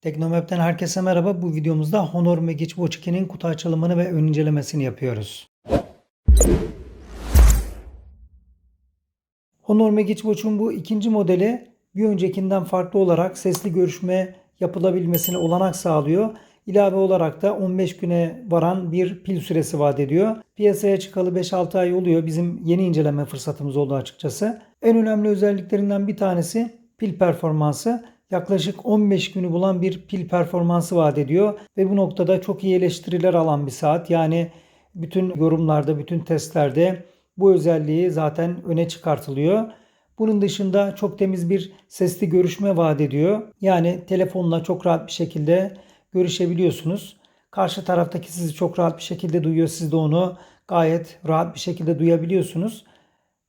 Teknomap'ten herkese merhaba. Bu videomuzda Honor Magic Watch 2'nin kutu açılımını ve ön incelemesini yapıyoruz. Honor Magic Watch'un bu ikinci modeli bir öncekinden farklı olarak sesli görüşme yapılabilmesine olanak sağlıyor. İlave olarak da 15 güne varan bir pil süresi vaat ediyor. Piyasaya çıkalı 5-6 ay oluyor. Bizim yeni inceleme fırsatımız oldu açıkçası. En önemli özelliklerinden bir tanesi pil performansı. Yaklaşık 15 günü bulan bir pil performansı vaat ediyor ve bu noktada çok iyi eleştiriler alan bir saat. Yani bütün yorumlarda, bütün testlerde bu özelliği zaten öne çıkartılıyor. Bunun dışında çok temiz bir sesli görüşme vaat ediyor. Yani telefonla çok rahat bir şekilde görüşebiliyorsunuz. Karşı taraftaki sizi çok rahat bir şekilde duyuyor. Siz de onu gayet rahat bir şekilde duyabiliyorsunuz.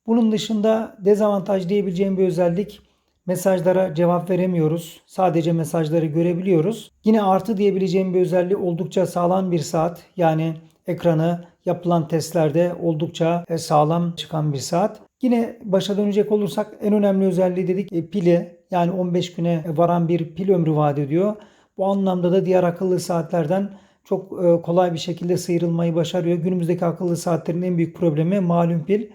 Bunun dışında dezavantaj diyebileceğim bir özellik mesajlara cevap veremiyoruz. Sadece mesajları görebiliyoruz. Yine artı diyebileceğim bir özelliği oldukça sağlam bir saat. Yani ekranı yapılan testlerde oldukça e, sağlam çıkan bir saat. Yine başa dönecek olursak en önemli özelliği dedik e, pili. Yani 15 güne varan bir pil ömrü vaat ediyor. Bu anlamda da diğer akıllı saatlerden çok e, kolay bir şekilde sıyrılmayı başarıyor. Günümüzdeki akıllı saatlerin en büyük problemi malum pil.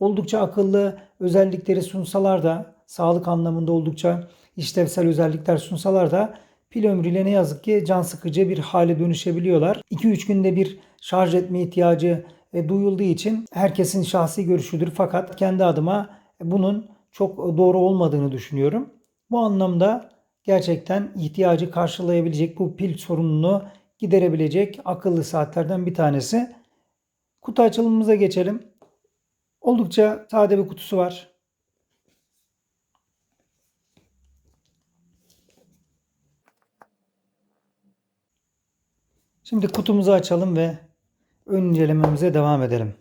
Oldukça akıllı özellikleri sunsalar da sağlık anlamında oldukça işlevsel özellikler sunsalar da pil ömrüyle ne yazık ki can sıkıcı bir hale dönüşebiliyorlar. 2-3 günde bir şarj etme ihtiyacı e, duyulduğu için herkesin şahsi görüşüdür. Fakat kendi adıma bunun çok doğru olmadığını düşünüyorum. Bu anlamda gerçekten ihtiyacı karşılayabilecek bu pil sorununu giderebilecek akıllı saatlerden bir tanesi. Kutu açılımımıza geçelim. Oldukça sade bir kutusu var. Şimdi kutumuzu açalım ve ön incelememize devam edelim.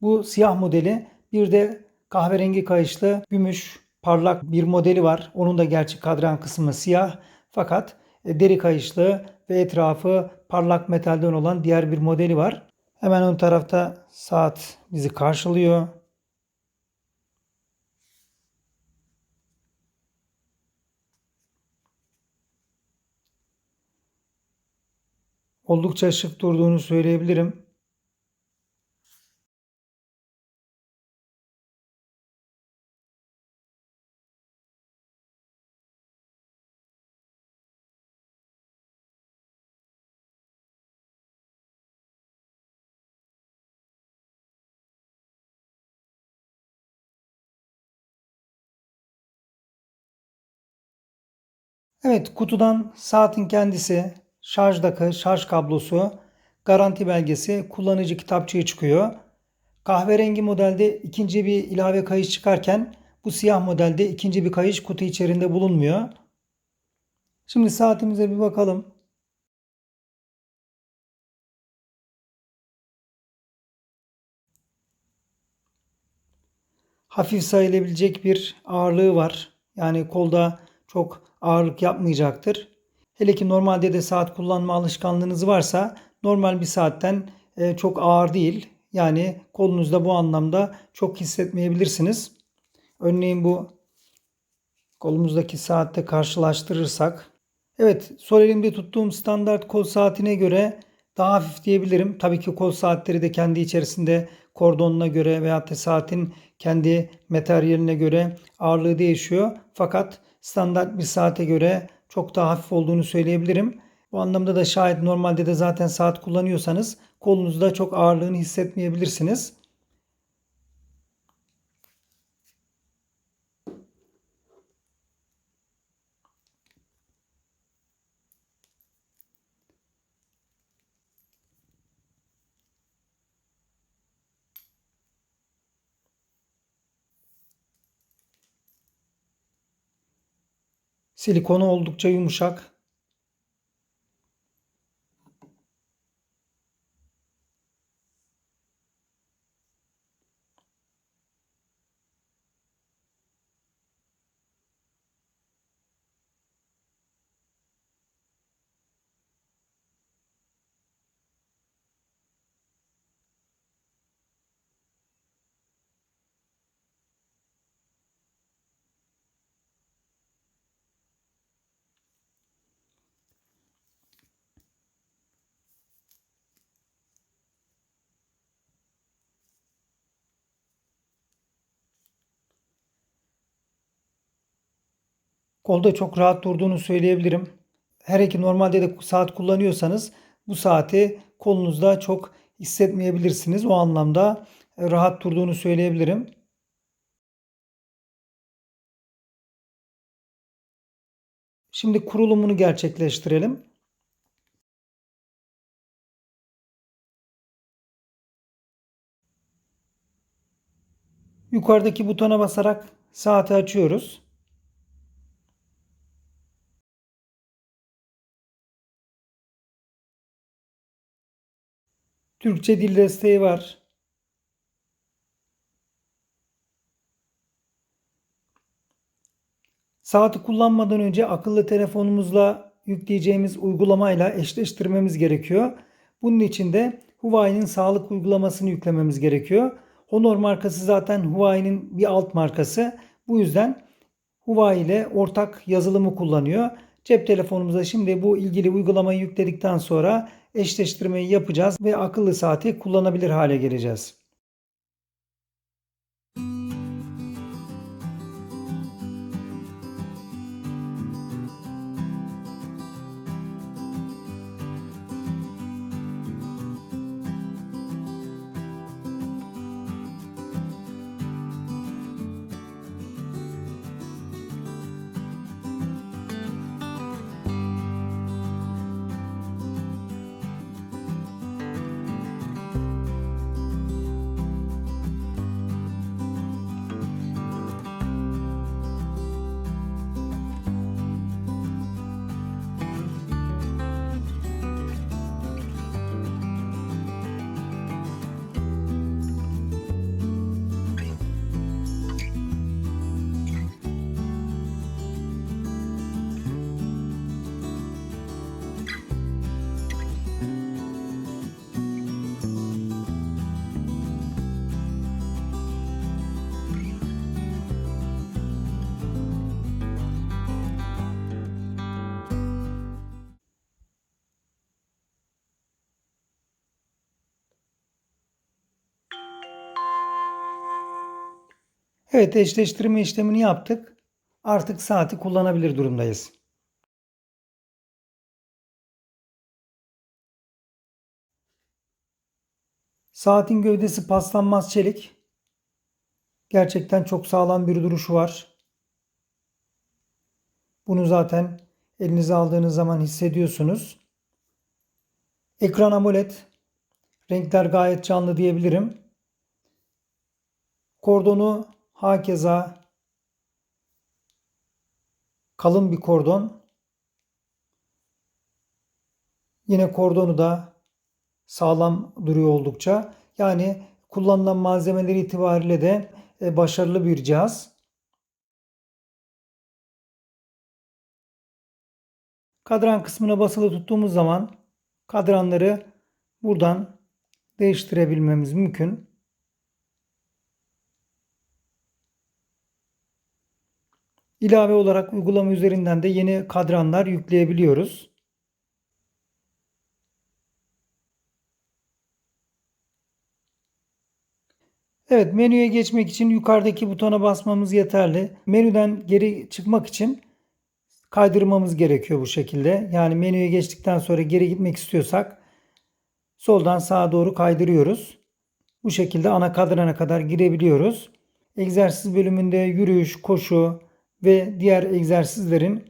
Bu siyah modeli bir de kahverengi kayışlı gümüş parlak bir modeli var. Onun da gerçi kadran kısmı siyah fakat e, deri kayışlı ve etrafı parlak metalden olan diğer bir modeli var. Hemen ön tarafta saat bizi karşılıyor. Oldukça şık durduğunu söyleyebilirim. Evet kutudan saatin kendisi, şarj dakı, şarj kablosu, garanti belgesi, kullanıcı kitapçığı çıkıyor. Kahverengi modelde ikinci bir ilave kayış çıkarken bu siyah modelde ikinci bir kayış kutu içerisinde bulunmuyor. Şimdi saatimize bir bakalım. Hafif sayılabilecek bir ağırlığı var. Yani kolda çok ağırlık yapmayacaktır. Hele ki normalde de saat kullanma alışkanlığınız varsa normal bir saatten e, çok ağır değil. Yani kolunuzda bu anlamda çok hissetmeyebilirsiniz. Örneğin bu kolumuzdaki saatte karşılaştırırsak. Evet sol elimde tuttuğum standart kol saatine göre daha hafif diyebilirim. Tabii ki kol saatleri de kendi içerisinde kordonuna göre veya da saatin kendi materyaline göre ağırlığı değişiyor. Fakat standart bir saate göre çok daha hafif olduğunu söyleyebilirim. Bu anlamda da şayet normalde de zaten saat kullanıyorsanız kolunuzda çok ağırlığını hissetmeyebilirsiniz. Silikonu oldukça yumuşak. Kolda çok rahat durduğunu söyleyebilirim. Her iki normalde de saat kullanıyorsanız bu saati kolunuzda çok hissetmeyebilirsiniz. O anlamda rahat durduğunu söyleyebilirim. Şimdi kurulumunu gerçekleştirelim. Yukarıdaki butona basarak saati açıyoruz. Türkçe dil desteği var. Saati kullanmadan önce akıllı telefonumuzla yükleyeceğimiz uygulamayla eşleştirmemiz gerekiyor. Bunun için de Huawei'nin sağlık uygulamasını yüklememiz gerekiyor. Honor markası zaten Huawei'nin bir alt markası. Bu yüzden Huawei ile ortak yazılımı kullanıyor. Cep telefonumuza şimdi bu ilgili uygulamayı yükledikten sonra eşleştirmeyi yapacağız ve akıllı saati kullanabilir hale geleceğiz. Evet eşleştirme işlemini yaptık. Artık saati kullanabilir durumdayız. Saatin gövdesi paslanmaz çelik. Gerçekten çok sağlam bir duruşu var. Bunu zaten elinize aldığınız zaman hissediyorsunuz. Ekran AMOLED. Renkler gayet canlı diyebilirim. Kordonu hakeza kalın bir kordon. Yine kordonu da sağlam duruyor oldukça. Yani kullanılan malzemeleri itibariyle de e, başarılı bir cihaz. Kadran kısmına basılı tuttuğumuz zaman kadranları buradan değiştirebilmemiz mümkün. İlave olarak uygulama üzerinden de yeni kadranlar yükleyebiliyoruz. Evet menüye geçmek için yukarıdaki butona basmamız yeterli. Menüden geri çıkmak için kaydırmamız gerekiyor bu şekilde. Yani menüye geçtikten sonra geri gitmek istiyorsak soldan sağa doğru kaydırıyoruz. Bu şekilde ana kadrana kadar girebiliyoruz. Egzersiz bölümünde yürüyüş, koşu ve diğer egzersizlerin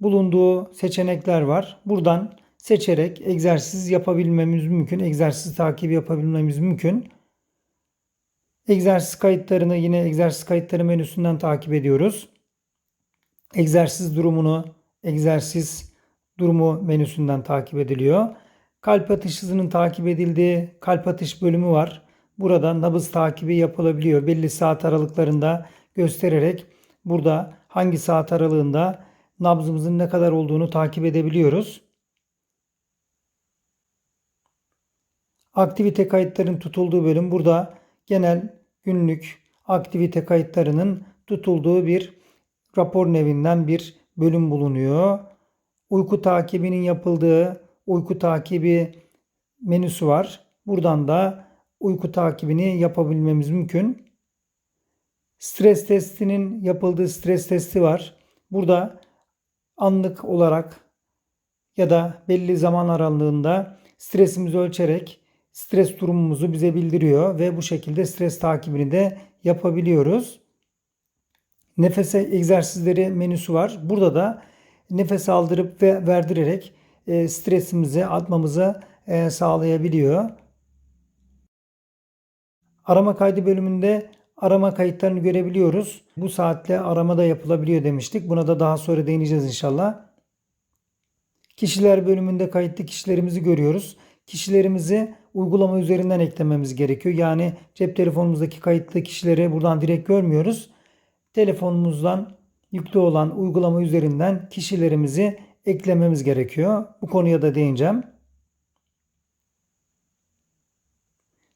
bulunduğu seçenekler var. Buradan seçerek egzersiz yapabilmemiz mümkün. Egzersiz takibi yapabilmemiz mümkün. Egzersiz kayıtlarını yine egzersiz kayıtları menüsünden takip ediyoruz. Egzersiz durumunu egzersiz durumu menüsünden takip ediliyor. Kalp atış hızının takip edildiği kalp atış bölümü var. Burada nabız takibi yapılabiliyor. Belli saat aralıklarında göstererek burada hangi saat aralığında nabzımızın ne kadar olduğunu takip edebiliyoruz. Aktivite kayıtların tutulduğu bölüm burada genel günlük aktivite kayıtlarının tutulduğu bir rapor nevinden bir bölüm bulunuyor. Uyku takibinin yapıldığı uyku takibi menüsü var. Buradan da uyku takibini yapabilmemiz mümkün. Stres testinin yapıldığı stres testi var. Burada anlık olarak ya da belli zaman aralığında stresimizi ölçerek stres durumumuzu bize bildiriyor ve bu şekilde stres takibini de yapabiliyoruz. Nefes egzersizleri menüsü var. Burada da nefes aldırıp ve verdirerek e, stresimizi atmamızı e, sağlayabiliyor. Arama kaydı bölümünde arama kayıtlarını görebiliyoruz. Bu saatle arama da yapılabiliyor demiştik. Buna da daha sonra değineceğiz inşallah. Kişiler bölümünde kayıtlı kişilerimizi görüyoruz. Kişilerimizi uygulama üzerinden eklememiz gerekiyor. Yani cep telefonumuzdaki kayıtlı kişileri buradan direkt görmüyoruz. Telefonumuzdan yüklü olan uygulama üzerinden kişilerimizi eklememiz gerekiyor. Bu konuya da değineceğim.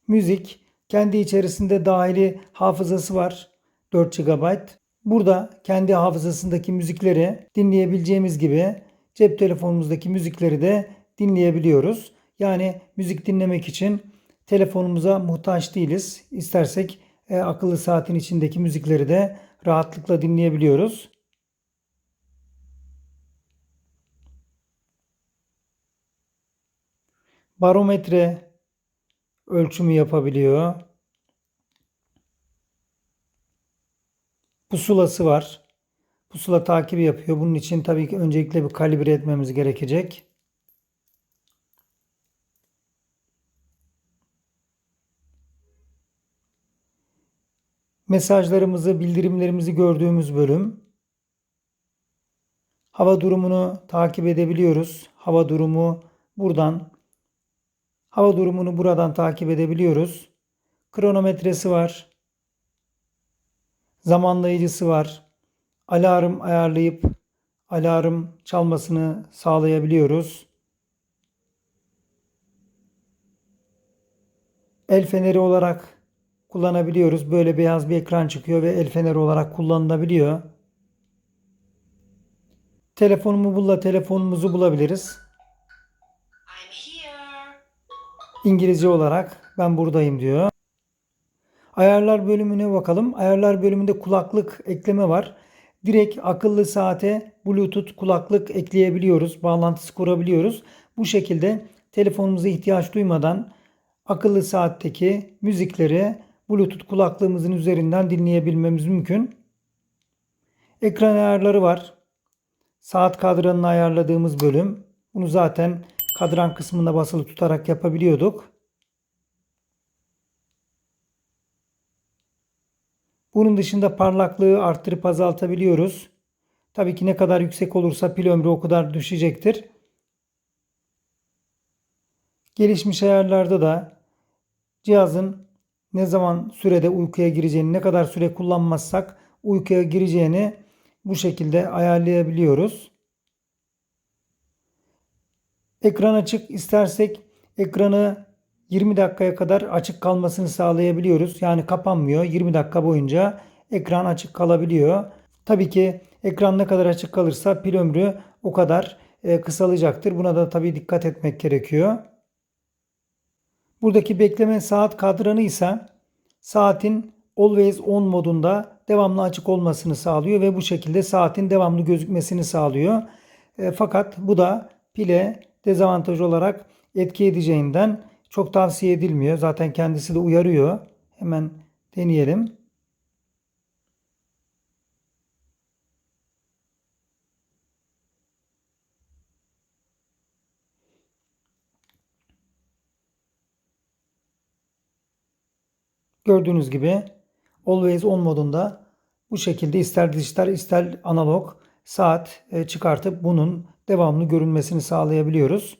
Müzik kendi içerisinde dahili hafızası var. 4 GB. Burada kendi hafızasındaki müzikleri dinleyebileceğimiz gibi cep telefonumuzdaki müzikleri de dinleyebiliyoruz. Yani müzik dinlemek için telefonumuza muhtaç değiliz. İstersek e, akıllı saatin içindeki müzikleri de rahatlıkla dinleyebiliyoruz. Barometre ölçümü yapabiliyor. Pusulası var. Pusula takibi yapıyor. Bunun için tabii ki öncelikle bir kalibre etmemiz gerekecek. Mesajlarımızı, bildirimlerimizi gördüğümüz bölüm. Hava durumunu takip edebiliyoruz. Hava durumu buradan. Hava durumunu buradan takip edebiliyoruz. Kronometresi var. Zamanlayıcısı var. Alarm ayarlayıp alarm çalmasını sağlayabiliyoruz. El feneri olarak kullanabiliyoruz. Böyle beyaz bir ekran çıkıyor ve el feneri olarak kullanılabiliyor. Telefonumu bulla telefonumuzu bulabiliriz. İngilizce olarak ben buradayım diyor. Ayarlar bölümüne bakalım. Ayarlar bölümünde kulaklık ekleme var. Direkt akıllı saate Bluetooth kulaklık ekleyebiliyoruz. Bağlantısı kurabiliyoruz. Bu şekilde telefonumuza ihtiyaç duymadan akıllı saatteki müzikleri Bluetooth kulaklığımızın üzerinden dinleyebilmemiz mümkün. Ekran ayarları var. Saat kadranını ayarladığımız bölüm. Bunu zaten kadran kısmında basılı tutarak yapabiliyorduk. Bunun dışında parlaklığı arttırıp azaltabiliyoruz. Tabii ki ne kadar yüksek olursa pil ömrü o kadar düşecektir. Gelişmiş ayarlarda da cihazın ne zaman sürede uykuya gireceğini, ne kadar süre kullanmazsak uykuya gireceğini bu şekilde ayarlayabiliyoruz. Ekran açık istersek ekranı 20 dakikaya kadar açık kalmasını sağlayabiliyoruz. Yani kapanmıyor. 20 dakika boyunca ekran açık kalabiliyor. Tabii ki ekran ne kadar açık kalırsa pil ömrü o kadar e, kısalacaktır. Buna da tabii dikkat etmek gerekiyor. Buradaki bekleme saat kadranı ise saatin always on modunda devamlı açık olmasını sağlıyor ve bu şekilde saatin devamlı gözükmesini sağlıyor. E, fakat bu da pile dezavantaj olarak etki edeceğinden çok tavsiye edilmiyor. Zaten kendisi de uyarıyor. Hemen deneyelim. Gördüğünüz gibi Always On modunda bu şekilde ister dijital ister analog saat e, çıkartıp bunun devamlı görünmesini sağlayabiliyoruz.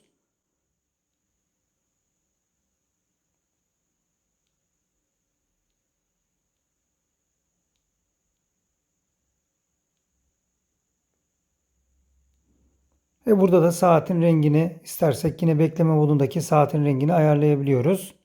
Ve burada da saatin rengini istersek yine bekleme modundaki saatin rengini ayarlayabiliyoruz.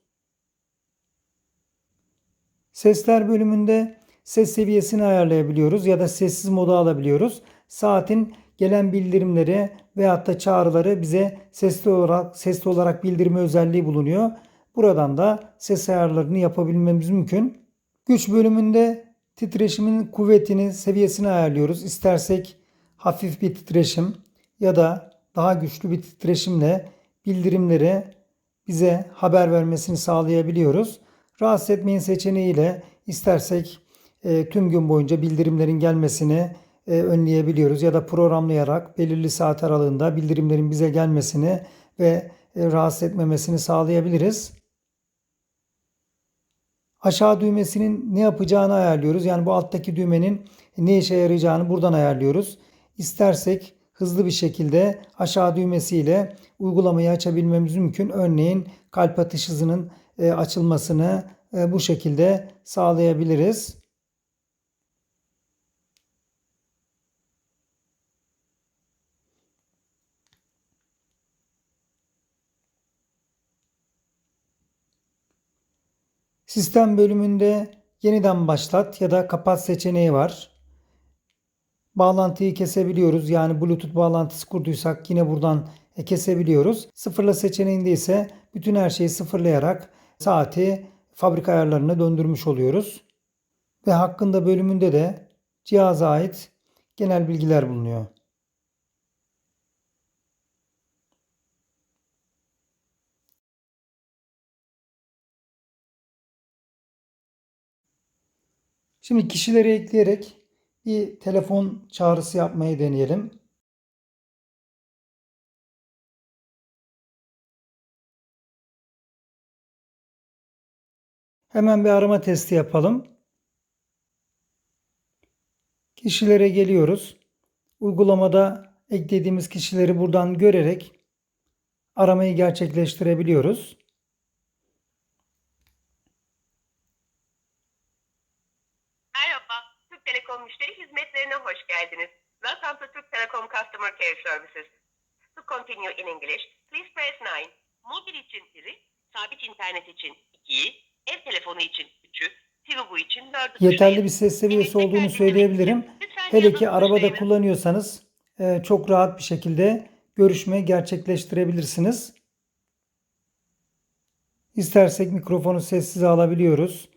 Sesler bölümünde ses seviyesini ayarlayabiliyoruz ya da sessiz moda alabiliyoruz. Saatin gelen bildirimleri veyahut da çağrıları bize sesli olarak sesli olarak bildirme özelliği bulunuyor. Buradan da ses ayarlarını yapabilmemiz mümkün. Güç bölümünde titreşimin kuvvetini, seviyesini ayarlıyoruz. İstersek hafif bir titreşim ya da daha güçlü bir titreşimle bildirimleri bize haber vermesini sağlayabiliyoruz. Rahatsız etmeyin seçeneğiyle istersek e, tüm gün boyunca bildirimlerin gelmesini önleyebiliyoruz ya da programlayarak belirli saat aralığında bildirimlerin bize gelmesini ve e, rahatsız etmemesini sağlayabiliriz. Aşağı düğmesinin ne yapacağını ayarlıyoruz. Yani bu alttaki düğmenin ne işe yarayacağını buradan ayarlıyoruz. İstersek hızlı bir şekilde aşağı düğmesiyle uygulamayı açabilmemiz mümkün. Örneğin kalp atış hızının e, açılmasını e, bu şekilde sağlayabiliriz. Sistem bölümünde yeniden başlat ya da kapat seçeneği var. Bağlantıyı kesebiliyoruz. Yani Bluetooth bağlantısı kurduysak yine buradan kesebiliyoruz. Sıfırla seçeneğinde ise bütün her şeyi sıfırlayarak saati fabrika ayarlarına döndürmüş oluyoruz. Ve hakkında bölümünde de cihaza ait genel bilgiler bulunuyor. Şimdi kişileri ekleyerek bir telefon çağrısı yapmayı deneyelim. Hemen bir arama testi yapalım. Kişilere geliyoruz. Uygulamada eklediğimiz kişileri buradan görerek aramayı gerçekleştirebiliyoruz. Merhaba, Türk Telekom müşteri hizmetlerine hoş geldiniz. Welcome to Türk Telekom Customer Care Services. To continue in English, please press 9. Mobil için 1'i, sabit internet için 2'yi, ev telefonu için 3'ü, TV bu için 4'ü Yeterli bir ses seviyesi olduğunu söyleyebilirim. Hele ki arabada kullanıyorsanız e, çok rahat bir şekilde görüşme gerçekleştirebilirsiniz. İstersek mikrofonu sessiz alabiliyoruz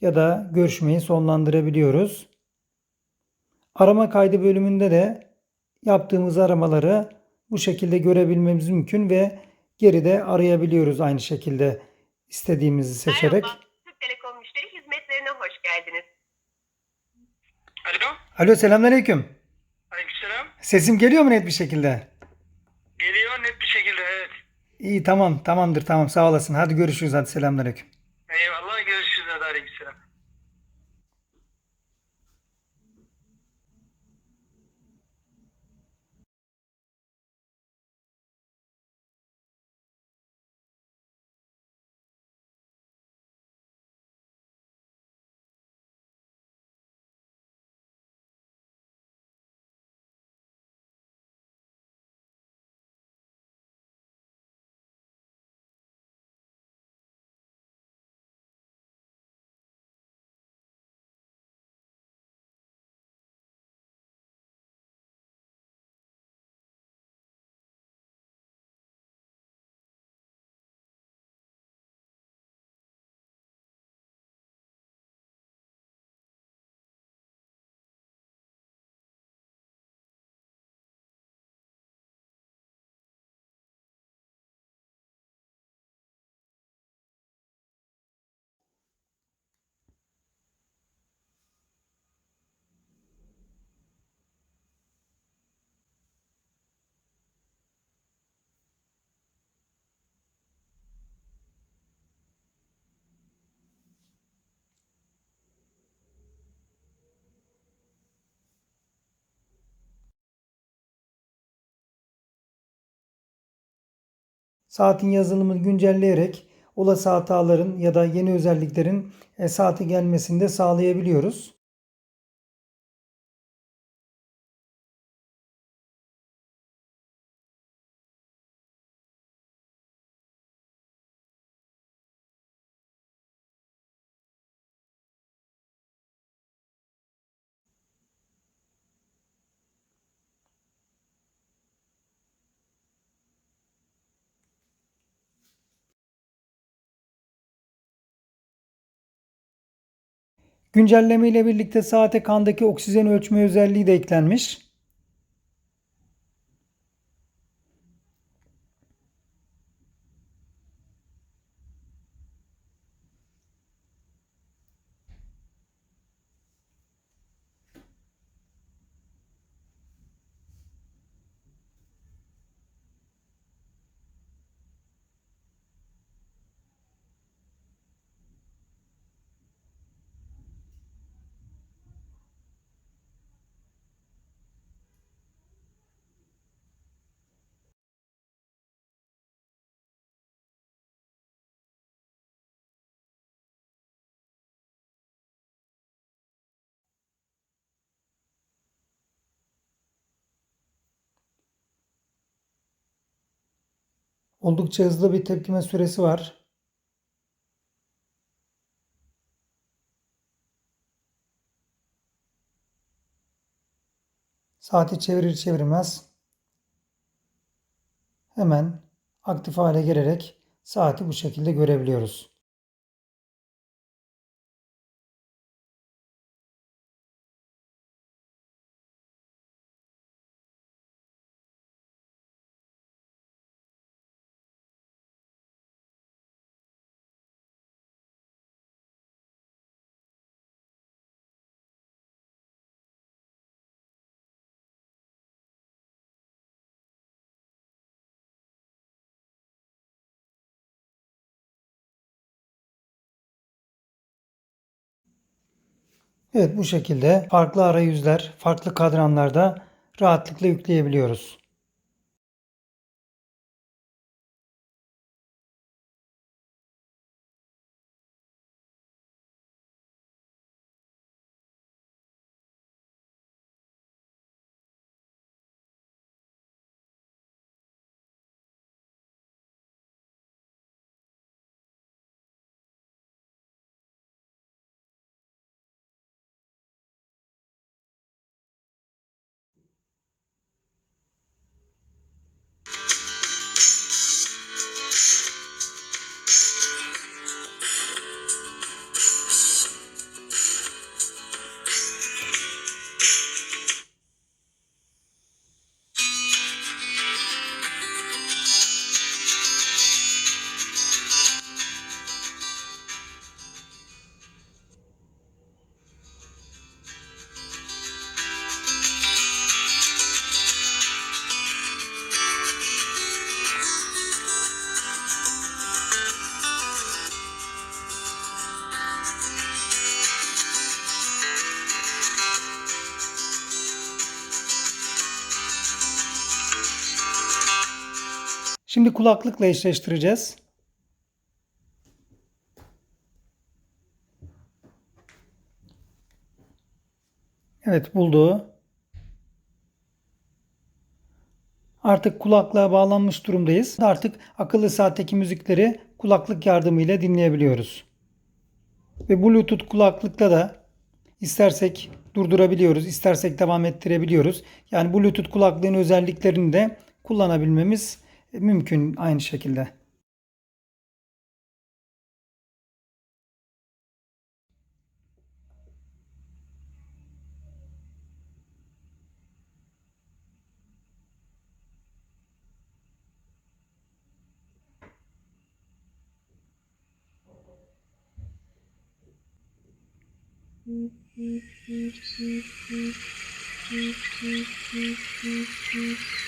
ya da görüşmeyi sonlandırabiliyoruz. Arama kaydı bölümünde de yaptığımız aramaları bu şekilde görebilmemiz mümkün ve geride arayabiliyoruz aynı şekilde istediğimizi seçerek. Merhaba, Türk Telekom müşteri hizmetlerine hoş geldiniz. Alo. Alo selamünaleyküm. Aleykümselam. Sesim geliyor mu net bir şekilde? Geliyor net bir şekilde evet. İyi tamam tamamdır tamam sağ olasın. Hadi görüşürüz hadi selamünaleyküm. Eyvallah görüşürüz hadi aleykümselam. Saatin yazılımını güncelleyerek olası hataların ya da yeni özelliklerin e, saate gelmesini de sağlayabiliyoruz. Güncelleme ile birlikte saate kandaki oksijen ölçme özelliği de eklenmiş. Oldukça hızlı bir tepkime süresi var. Saati çevirir çevirmez hemen aktif hale gelerek saati bu şekilde görebiliyoruz. Evet bu şekilde farklı arayüzler, farklı kadranlarda rahatlıkla yükleyebiliyoruz. Şimdi kulaklıkla eşleştireceğiz. Evet buldu. Artık kulaklığa bağlanmış durumdayız. Artık akıllı saatteki müzikleri kulaklık yardımıyla dinleyebiliyoruz. Ve Bluetooth kulaklıkla da istersek durdurabiliyoruz, istersek devam ettirebiliyoruz. Yani Bluetooth kulaklığın özelliklerini de kullanabilmemiz mümkün aynı şekilde.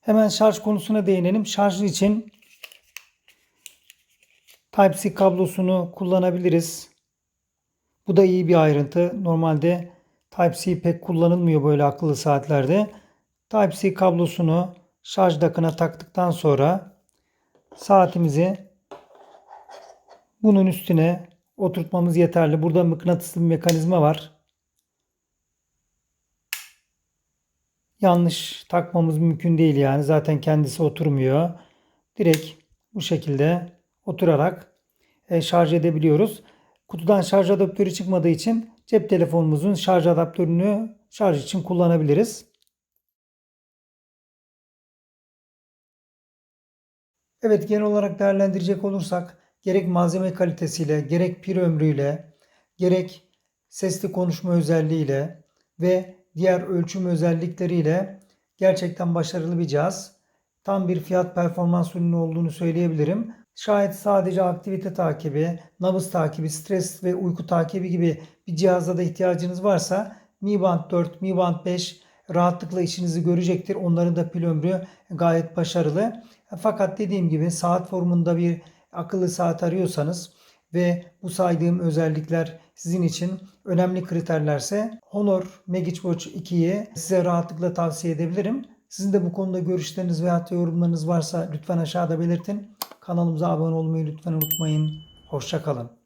Hemen şarj konusuna değinelim. Şarj için Type-C kablosunu kullanabiliriz. Bu da iyi bir ayrıntı. Normalde Type-C pek kullanılmıyor böyle akıllı saatlerde. Type-C kablosunu şarj dakına taktıktan sonra saatimizi bunun üstüne oturtmamız yeterli. Burada mıknatıslı bir mekanizma var. Yanlış takmamız mümkün değil yani. Zaten kendisi oturmuyor. Direkt bu şekilde oturarak e, şarj edebiliyoruz. Kutudan şarj adaptörü çıkmadığı için cep telefonumuzun şarj adaptörünü şarj için kullanabiliriz. Evet genel olarak değerlendirecek olursak gerek malzeme kalitesiyle, gerek pil ömrüyle, gerek sesli konuşma özelliğiyle ve diğer ölçüm özellikleriyle gerçekten başarılı bir cihaz. Tam bir fiyat performans ürünü olduğunu söyleyebilirim. Şayet sadece aktivite takibi, nabız takibi, stres ve uyku takibi gibi bir cihaza da ihtiyacınız varsa Mi Band 4, Mi Band 5 rahatlıkla işinizi görecektir. Onların da pil ömrü gayet başarılı. Fakat dediğim gibi saat formunda bir akıllı saat arıyorsanız ve bu saydığım özellikler sizin için önemli kriterlerse Honor Magic Watch 2'yi size rahatlıkla tavsiye edebilirim. Sizin de bu konuda görüşleriniz veya yorumlarınız varsa lütfen aşağıda belirtin. Kanalımıza abone olmayı lütfen unutmayın. Hoşçakalın.